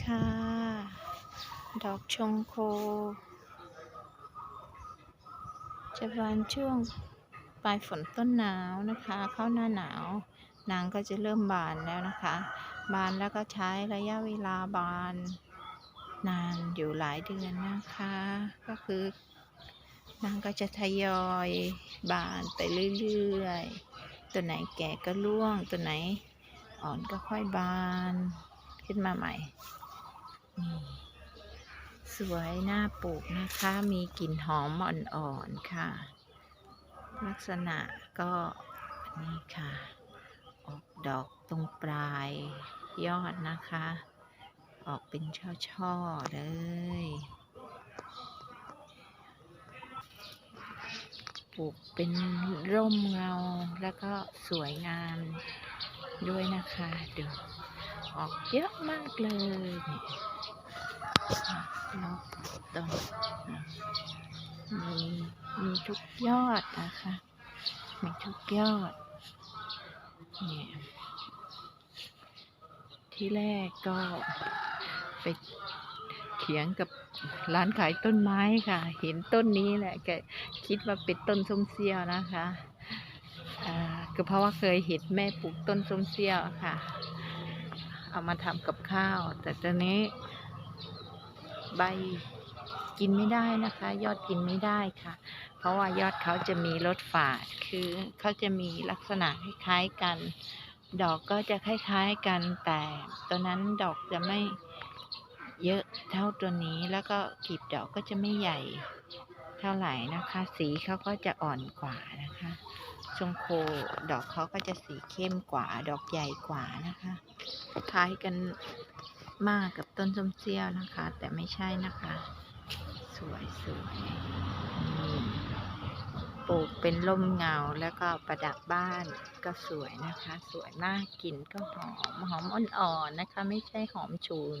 ค่ะ ดอกชงโค จะบานช่วงปลายฝนต้นหนาวนะคะ เข้าหน้าหนาวนางก็จะเริ่มบานแล้วนะคะ บานแล้วก็ใช้ระยะเวลาบานนานอยู่หลายเดือนนะคะ ก็คือนางก็จะทยอยบานไปเรื่อยๆ ตัวไหนแก่ก็ร่วง ตัวไหนอ่อนก็ค่อยบานขึ้นมาใหม่ สวยน่าปลูกนะคะมีกลิ่นหอมอ่อนๆค่ะ ลักษณะก็นี่ค่ะ ออกดอกตรงปลายยอดนะคะ ออกเป็นช่อๆเลยปลูกเป็นร่มเงาแล้วก็สวยงามด้วยนะคะดู ออกเยอะมากเลยนี่ยแล้วต้นมีมีทุกยอดนะคะ มีทุกยอดเนี่ยที่แรกก็ไปเถียงกับร้านขายต้นไม้ค่ะ เห็นต้นนี้แหละแกคิดว่าเป็นต้นส้มเสี้ยวนะคะอ่าก็เพราะว่าเคยเห็นแม่ปลูกต้นส้มเสี้ยวค่ะ เอามาทำกับข้าว แต่ตอนนี้ใบกินไม่ได้นะคะ ยอดกินไม่ได้ค่ะ เพราะว่ายอดเขาจะมีรสฝาด คือเขาจะมีลักษณะคล้ายๆกัน ดอกก็จะคล้ายๆกันแต่ตัวนั้นดอกจะไม่เยอะเท่าตัวนี้แล้วก็กลีบดอกก็จะไม่ใหญ่ เท่าไหร่นะคะ สีเขาก็จะอ่อนกว่านะคะชงโคดอกเขาก็จะสีเข้มกว่า ดอกใหญ่กว่านะคะคล้ายกันมากกับต้นส้มเสี้ยวนะคะ แต่ไม่ใช่นะคะ สวยสวยมีปลูกเป็นร่มเงาแล้วก็ประดับบ้านก็สวยนะคะ สวยมากกลิ่นก็หอมหอมอ่อนๆนะคะ ไม่ใช่หอมฉุน